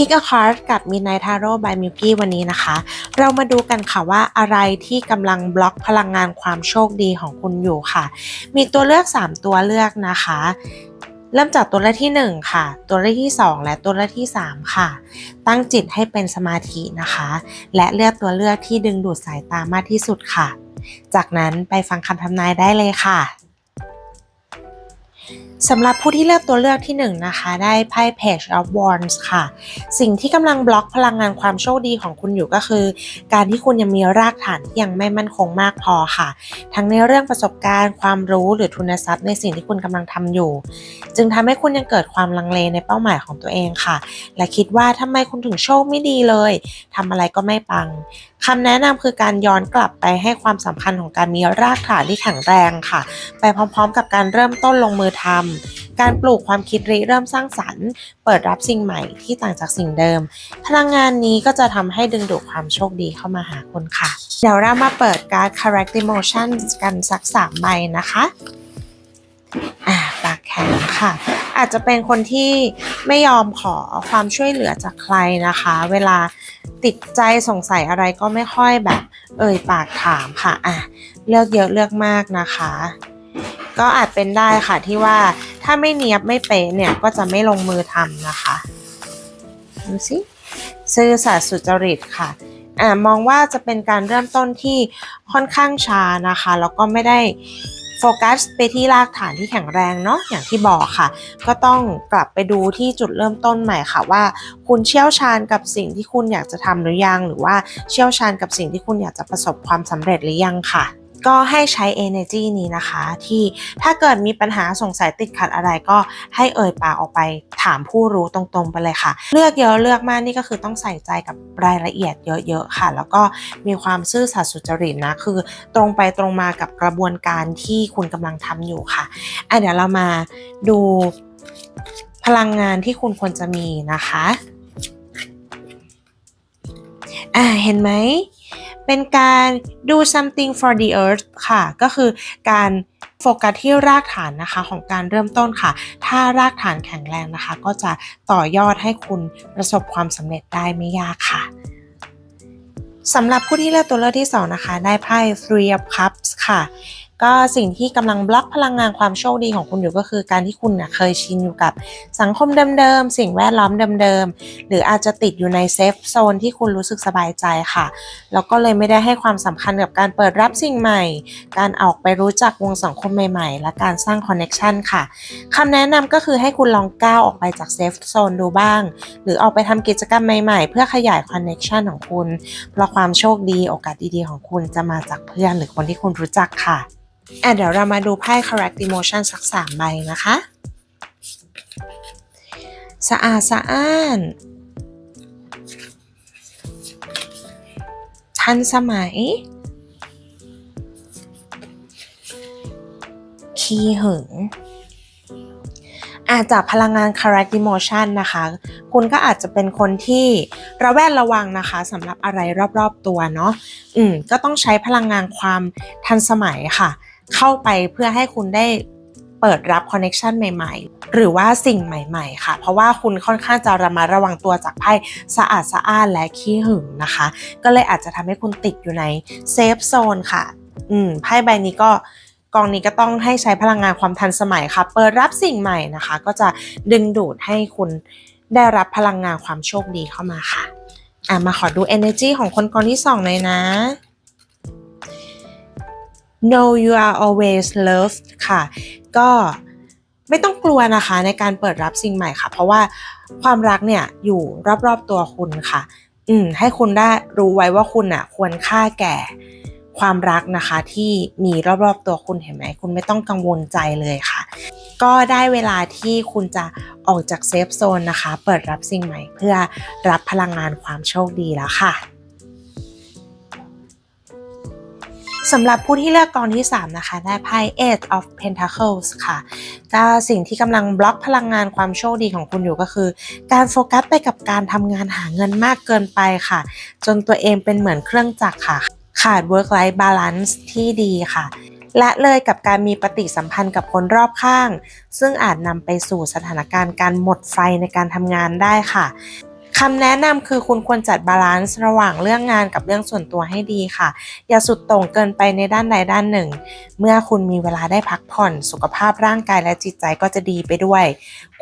Pick a card กับ Midnight Tarot by Milky วันนี้นะคะ เรามาดูกันค่ะว่าอะไรที่กำลังบล็อกพลังงานความโชคดีของคุณอยู่ค่ะ มีตัวเลือก 3 ตัวเลือกนะคะ เริ่มจากตัวเลือกที่ 1 ค่ะ ตัวเลือกที่ 2 และตัวเลือกที่ 3 ค่ะ ตั้งจิตให้เป็นสมาธินะคะ และเลือกตัวเลือกที่ดึงดูดสายตามากที่สุดค่ะ จากนั้นไปฟังคำทำนายได้เลยค่ะ สำหรับผู้ที่เลือกตัวเลือกที่1นงนะคะได้ไพ่ Page of Wands ค่ะ สิ่งที่กำลังบล็อกพลังงานความโชคดีของคุณอยู่ก็คือ การที่คุณยังมีรากฐานที่ยังไม่มั่นคงมากพอค่ะ ทั้งในเรื่องประสบการณ์ ความรู้หรือทุนทรัพย์ในสิ่งที่คุณกำลังทำอยู่ จึงทำให้คุณยังเกิดความลังเลในเป้าหมายของตัวเองค่ะ และคิดว่าทำไมคุณถึงโชคไม่ดีเลยทำอะไรก็ไม่ปังคำแนะนำคือการย้อนกลับไปให้ความสำคัญของการมีรากฐานที่แข็งแรงค่ะ ไปพร้อมๆ กับการเริ่มต้นลงมือทำการปลูกความคิดริเริ่มสร้างสรรค์ เปิดรับสิ่งใหม่ที่ต่างจากสิ่งเดิม พลังงานนี้ก็จะทำให้ดึงดูดความโชคดีเข้ามาหาคุณค่ะ เดี๋ยวเรามาเปิดการ์ด Correct Emotion กันสักสามใบนะคะอ่าปากแข็งค่ะ อาจจะเป็นคนที่ไม่ยอมขอความช่วยเหลือจากใครนะคะ เวลาติดใจสงสัยอะไรก็ไม่ค่อยแบบ เอ่ยปากถามค่ะอะเลือกเยอะเลือกมากนะคะ ก็อาจเป็นได้ค่ะที่ว่าถ้าไม่เนียบไม่เป๊ะเนี่ยก็จะไม่ลงมือทำนะคะดูสิซื่อสัตย์สุจริตค่ะอ่ามองว่าจะเป็นการเริ่มต้นที่ค่อนข้างช้านะคะ แล้วก็ไม่ได้โฟกัสไปที่รากฐานที่แข็งแรงเนาะอย่างที่บอกค่ะ ก็ต้องกลับไปดูที่จุดเริ่มต้นใหม่ค่ะว่า คุณเชี่ยวชาญกับสิ่งที่คุณอยากจะทำหรือยัง หรือว่าเชี่ยวชาญกับสิ่งที่คุณอยากจะประสบความสำเร็จหรือยังค่ะ ก็ให้ใช้ energy นี้นะคะ ที่ถ้าเกิดมีปัญหาสงสัยติดขัดอะไรก็ให้เอ่ยปากออกไปถามผู้รู้ตรงๆไปเลยค่ะ เลือกเยอะเลือกมากนี่ก็คือต้องใส่ใจกับรายละเอียดเยอะๆค่ะ แล้วก็มีความซื่อสัตย์สุจริตนะคือ ตรงไปตรงมากับกระบวนการที่คุณกำลังทำอยู่ค่ะอะเดี๋ยวเรามาดูพลังงานที่คุณควรจะมีนะคะอ่าเห็นไหม เป็นการ do something for the earth ค่ะ ก็คือการโฟกัสที่รากฐานนะคะของการเริ่มต้นค่ะ ถ้ารากฐานแข็งแรงนะคะ ก็จะต่อยอดให้คุณประสบความสำเร็จได้ไม่ยากค่ะสำหรับผู้ที่เลือกตัวเลือกที่ 2 นะคะ ได้ไพ่ Three of Cups ค่ะ ก็สิ่งที่กำลังบล็อกพลังงานความโชคดีของคุณอยู่ก็คือการที่คุณนะเคยชินอยู่กับสังคมเดิมๆ สิ่งแวดล้อมเดิมๆ หรืออาจจะติดอยู่ในเซฟโซนที่คุณรู้สึกสบายใจค่ะ แล้วก็เลยไม่ได้ให้ความสำคัญกับการเปิดรับสิ่งใหม่ การออกไปรู้จักวงสังคมใหม่ๆ และการสร้างคอนเน็ชันค่ะคำแนะนำก็คือให้คุณลองก้าวออกไปจากเซฟโซนดูบ้าง หรือออกไปทำกิจกรรมใหม่ๆ เพื่อขยายคอนเน็ชันของคุณ เพราะความโชคดีโอกาสดีๆของคุณจะมาจากเพื่อนหรือคนที่คุณรู้จักค่ะ อะเดี๋ยวเรามาดูไพ่ correct emotion สักสามใบนะคะ สะอาดสะอ้าน ทันสมัย ขี้หึงอาจจากพลังงาน correct emotion นะคะ คุณก็อาจจะเป็นคนที่ระแวดระวังนะคะสำหรับอะไรรอบๆตัวเนาะ อืม ก็ต้องใช้พลังงานความทันสมัยค่ะ เข้าไปเพื่อให้คุณได้เปิดรับคอนเน็ชันใหม่ๆ หรือว่าสิ่งใหม่ ๆ ค่ะ เพราะว่าคุณค่อนข้างจะระมัดระวังตัวจากไพ่สะอาดสะอ้านและขี้หึงนะคะ ก็เลยอาจจะทำให้คุณติดอยู่ในเซฟโซนค่ะ อืมไพ่ใบนี้ก็กองนี้ก็ต้องให้ใช้พลังงานความทันสมัยค่ะ เปิดรับสิ่งใหม่นะคะ ก็จะดึงดูดให้คุณได้รับพลังงานความโชคดีเข้ามาค่ะ อะมาขอดู energy ของคนกองที่สองหน่อยนะ know you are always loved ค่ะ ก็ไม่ต้องกลัวนะคะในการเปิดรับสิ่งใหม่ค่ะ เพราะว่าความรักเนี่ยอยู่รอบๆตัวคุณค่ะ อืมให้คุณได้รู้ไว้ว่าคุณอะ ควรค่าแก่ความรักนะคะที่มีรอบๆตัวคุณเห็นไหมคุณไม่ต้องกังวลใจเลยค่ะ ก็ได้เวลาที่คุณจะออกจากเซฟโซนนะคะ เปิดรับสิ่งใหม่เพื่อรับพลังงานความโชคดีแล้วค่ะ สำหรับผู้ที่เลือกกองที่ 3 นะคะได้ไพ่ Eight of Pentacles ค่ะก็สิ่งที่กำลังบล็อกพลังงานความโชคดีของคุณอยู่ก็คือ การโฟกัสไปกับการทำงานหาเงินมากเกินไปค่ะ จนตัวเองเป็นเหมือนเครื่องจักรค่ะ ขาด work life balance ที่ดีค่ะและเลยกับการมีปฏิสัมพันธ์กับคนรอบข้าง ซึ่งอาจนำไปสู่สถานการณ์การหมดไฟในการทำงานได้ค่ะ คำแนะนำคือคุณควรจัดบาลานซ์ระหว่างเรื่องงานกับเรื่องส่วนตัวให้ดีค่ะ อย่าสุดโต่งเกินไปในด้านใดด้านหนึ่ง เมื่อคุณมีเวลาได้พักผ่อนสุขภาพร่างกายและจิตใจก็จะดีไปด้วย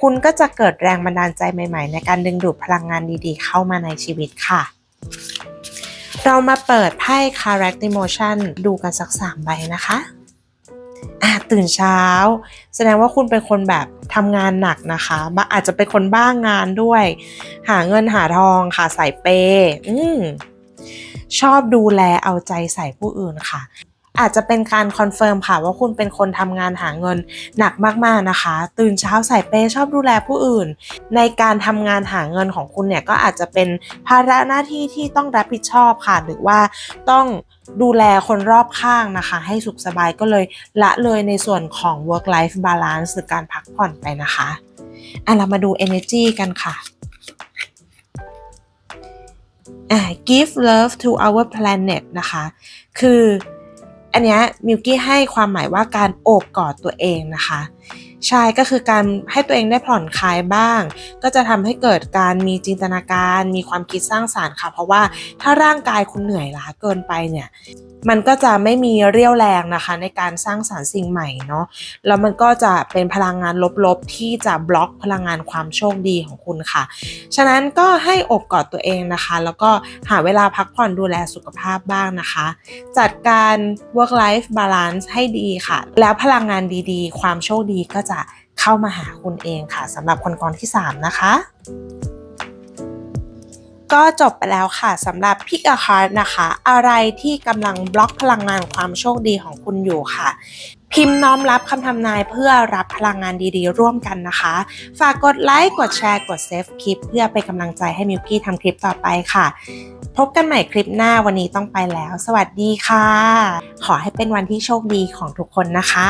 คุณก็จะเกิดแรงบันดาลใจใหม่ๆ ในการดึงดูดพลังงานดีๆ เข้ามาในชีวิตค่ะ เรามาเปิดไพ่ Correct Emotion ดูกันสักสามใบนะคะ อะตื่นเช้า แสดงว่าคุณเป็นคนแบบทำงานหนักนะคะอาจจะเป็นคนบ้างงานด้วย หาเงินหาทองค่ะใส่เปอืมชอบดูแลเอาใจใส่ผู้อื่นค่ะ อาจจะเป็นการคอนเฟิร์มค่ะว่าคุณเป็นคนทำงานหาเงินหนักมากๆนะคะ ตื่นเช้าใส่เปชอบดูแลผู้อื่น ในการทำงานหาเงินของคุณเนี่ยก็อาจจะเป็นภาระหน้าที่ที่ต้องรับผิดชอบค่ะหรือว่าต้องดูแลคนรอบข้างนะคะ ให้สุขสบายก็เลยละเลยในส่วนของ work life balance หรือการพักผ่อนไปนะคะอะเรามาดู energy กันค่ะอะ give love to our planet นะคะ คือ อันนี้มิวกี้ให้ความหมายว่าการโอบกอดตัวเองนะคะ ใช่ก็คือการให้ตัวเองได้ผ่อนคลายบ้าง ก็จะทำให้เกิดการมีจินตนาการ มีความคิดสร้างสารรค์ค่ะ เพราะว่าถ้าร่างกายคุณเหนื่อยล้าเกินไปเนี่ยมันก็จะไม่มีเรี่ยวแรงนะคะ ในการสร้างสารรค์สิ่งใหม่เนาะแล้วมันก็จะเป็นพลังงานลบๆ ที่จะบล็อกพลังงานความโชคดีของคุณค่ะ ฉะนั้นก็ให้อบกอดตัวเองนะคะ แล้วก็หาเวลาพักผ่อนดูแลสุขภาพบ้างนะคะ จัดการ work life balance ให้ดีค่ะ แล้วพลังงานดีๆ ความโชคดีก็จะเข้ามาหาคุณเองค่ะสำหรับคนกรที่ 3 นะคะก็จบไปแล้วค่ะสำหรับ Pick a card นะคะ อะไรที่กำลังบล็อกพลังงานความโชคดีของคุณอยู่ค่ะ พิมพ์น้อมรับคำทำนายเพื่อรับพลังงานดีๆ ร่วมกันนะคะ ฝากกดไลค์กดแชร์กดเซฟคลิป เพื่อเป็นกำลังใจให้มิวกี้ทำคลิปต่อไปค่ะ พบกันใหม่คลิปหน้าวันนี้ต้องไปแล้ว สวัสดีค่ะ ขอให้เป็นวันที่โชคดีของทุกคนนะคะ